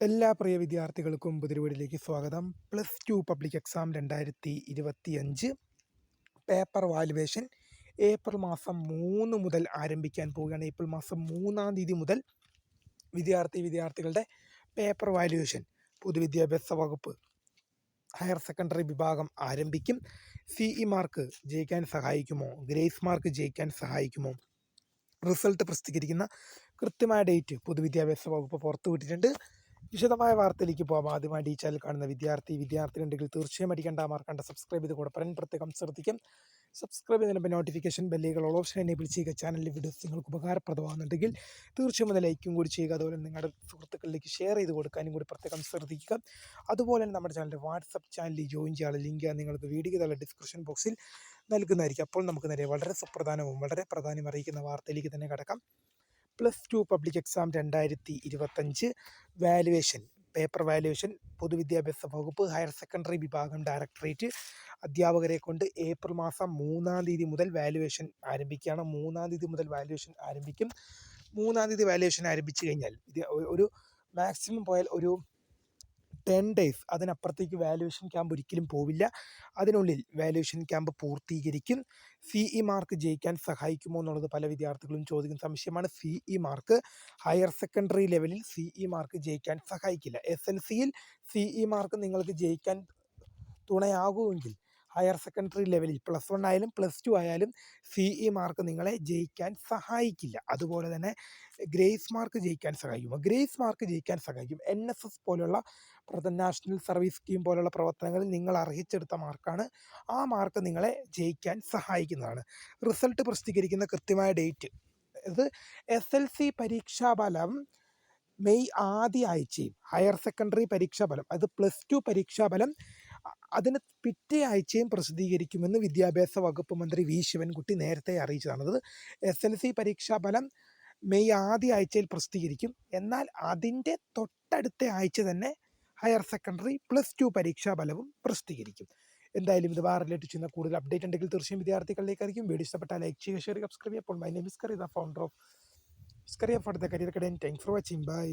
എല്ലാ പ്രിയ വിദ്യാർത്ഥികൾക്കും പുതിരുവീടിലേക്ക് സ്വാഗതം. പ്ലസ് ടു പബ്ലിക് എക്സാം രണ്ടായിരത്തി ഇരുപത്തി അഞ്ച് പേപ്പർ വാലുവേഷൻ ഏപ്രിൽ മാസം മൂന്ന് മുതൽ ആരംഭിക്കാൻ പോവുകയാണ്. ഏപ്രിൽ മാസം മൂന്നാം തീയതി മുതൽ വിദ്യാർത്ഥി വിദ്യാർത്ഥികളുടെ പേപ്പർ വാലുവേഷൻ പൊതുവിദ്യാഭ്യാസ വകുപ്പ് ഹയർ സെക്കൻഡറി വിഭാഗം ആരംഭിക്കും. സി ഇ മാർക്ക് ജയിക്കാൻ സഹായിക്കുമോ? ഗ്രേസ് മാർക്ക് ജയിക്കാൻ സഹായിക്കുമോ? റിസൾട്ട് പ്രസിദ്ധീകരിക്കുന്ന കൃത്യമായ ഡേറ്റ് പൊതുവിദ്യാഭ്യാസ വകുപ്പ് പുറത്തുവിട്ടിട്ടുണ്ട്. വിശദമായ വാർത്തയിലേക്ക് പോകാം ആദ്യമായിട്ട് ഈ ചാനൽ കാണുന്ന വിദ്യാർത്ഥി വിദ്യാർത്ഥി ഉണ്ടെങ്കിൽ തീർച്ചയായും അടിക്കേണ്ട മാർക്കണ്ട സബ്സ്ക്രൈബ് ചെയ്ത് കൂടെ പറയാൻ പ്രത്യേകം ശ്രദ്ധിക്കും. സബ്സ്ക്രൈബ് ചെയ്യുന്നതിന് നോട്ടിഫിക്കേഷൻ ബെല്ലുകൾ ഓൾ ഓപ്ഷൻ എനേബിൾ ചെയ്യുക. ചാനലിലെ വീഡിയോസ് നിങ്ങൾക്ക് ഉപകാരപ്രദമാകുന്നുണ്ടെങ്കിൽ തീർച്ചയായും അത് ലൈക്കും കൂടി ചെയ്യുക. അതുപോലെ നിങ്ങളുടെ സുഹൃത്തുക്കളിലേക്ക് ഷെയർ ചെയ്ത് കൊടുക്കാനും കൂടി പ്രത്യേകം ശ്രദ്ധിക്കുക. അതുപോലെ തന്നെ നമ്മുടെ ചാനലിന്റെ വാട്സപ്പ് ചാനലിൽ ജോയിൻ ചെയ്യാനുള്ള ലിങ്ക് നിങ്ങൾക്ക് വീഡിയോ തല ഡിസ്ക്രിപ്ഷൻ ബോക്സിൽ നൽകുന്നതായിരിക്കും. അപ്പോൾ നമുക്ക് നേരെ വളരെ സുപ്രധാനവും വളരെ പ്രധാനം അറിയിക്കുന്ന വാർത്തയിലേക്ക് തന്നെ കടക്കാം. പ്ലസ് ടു പബ്ലിക് എക്സാം രണ്ടായിരത്തി ഇരുപത്തഞ്ച് വാലുവേഷൻ പേപ്പർ വാലുവേഷൻ പൊതുവിദ്യാഭ്യാസ വകുപ്പ് ഹയർ സെക്കൻഡറി വിഭാഗം ഡയറക്ടറേറ്റ് അധ്യാപകരെ കൊണ്ട് ഏപ്രിൽ മാസം മൂന്നാം തീയതി മുതൽ വാലുവേഷൻ ആരംഭിക്കുകയാണ്. മൂന്നാം തീയതി മുതൽ വാലുവേഷൻ ആരംഭിക്കും. മൂന്നാം തീയതി വാലുവേഷൻ ആരംഭിച്ചു കഴിഞ്ഞാൽ ഇത് ഒരു മാക്സിമം പോയാൽ ഒരു ടെൻ ഡേയ്സ് അതിനപ്പുറത്തേക്ക് വാല്യുവേഷൻ ക്യാമ്പ് ഒരിക്കലും പോവില്ല. അതിനുള്ളിൽ വാല്യുവേഷൻ ക്യാമ്പ് പൂർത്തീകരിക്കും. സി ഇ മാർക്ക് ജയിക്കാൻ സഹായിക്കുമോ എന്നുള്ളത് പല വിദ്യാർത്ഥികളും ചോദിക്കുന്ന സംശയമാണ്. C E mark higher secondary ലെവലിൽ സി ഇ മാർക്ക് ജയിക്കാൻ സഹായിക്കില്ല. എസ് എൽ സിയിൽ സി ഇ മാർക്ക് നിങ്ങൾക്ക് ജയിക്കാൻ തുണയാകുമെങ്കിൽ ഹയർ സെക്കൻഡറി ലെവലിൽ പ്ലസ് വൺ ആയാലും പ്ലസ് ടു ആയാലും സി ഇ മാർക്ക് നിങ്ങളെ ജയിക്കാൻ സഹായിക്കില്ല. അതുപോലെ തന്നെ ഗ്രേസ് മാർക്ക് ജയിക്കാൻ സഹായിക്കും. ഗ്രേസ് മാർക്ക് ജയിക്കാൻ സഹായിക്കും. എൻ എസ് എസ് പോലുള്ള നാഷണൽ സർവീസ് സ്കീം പോലുള്ള പ്രവർത്തനങ്ങളിൽ നിങ്ങൾ അർഹിച്ചെടുത്ത മാർക്കാണ് ആ മാർക്ക് നിങ്ങളെ ജയിക്കാൻ സഹായിക്കുന്നതാണ്. റിസൾട്ട് പ്രസിദ്ധീകരിക്കുന്ന കൃത്യമായ ഡേറ്റ്. ഇത് എസ് എൽ സി പരീക്ഷാഫലം മെയ് ആദ്യ ആഴ്ചയും ഹയർ സെക്കൻഡറി പരീക്ഷാഫലം അത് പ്ലസ് ടു പരീക്ഷാഫലം അതിന് പിറ്റേ ആഴ്ചയും പ്രസിദ്ധീകരിക്കുമെന്ന് വിദ്യാഭ്യാസ വകുപ്പ് മന്ത്രി വി. ശിവൻകുട്ടി നേരത്തെ അറിയിച്ചതാണ്. അത് എസ് എൽ സി പരീക്ഷാഫലം മെയ് ആദ്യ ആഴ്ചയിൽ പ്രസിദ്ധീകരിക്കും. എന്നാൽ അതിന്റെ തൊട്ടടുത്ത ആഴ്ച തന്നെ ഹയർ സെക്കൻഡറി പ്ലസ് ടു പരീക്ഷാഫലവും പ്രസിദ്ധീകരിക്കും. എന്തായാലും ഇത് വാറിലേറ്റ് റിലേറ്റ് ചെയ്യുന്ന കൂടുതൽ അപ്ഡേറ്റ് ഉണ്ടെങ്കിൽ തീർച്ചയായും വിദ്യാർത്ഥികളിലേക്ക് ആയിരിക്കും വീഡിയോ ഇഷ്ടപ്പെട്ടാൽ ലൈക്ക് ചെയ്യുക ഷെയർ സബ്സ്ക്രൈബ് ചെയ്യുക. അപ്പോൾ my name is Kari the founder of Iskaria for the career കടൻ thanks for watching by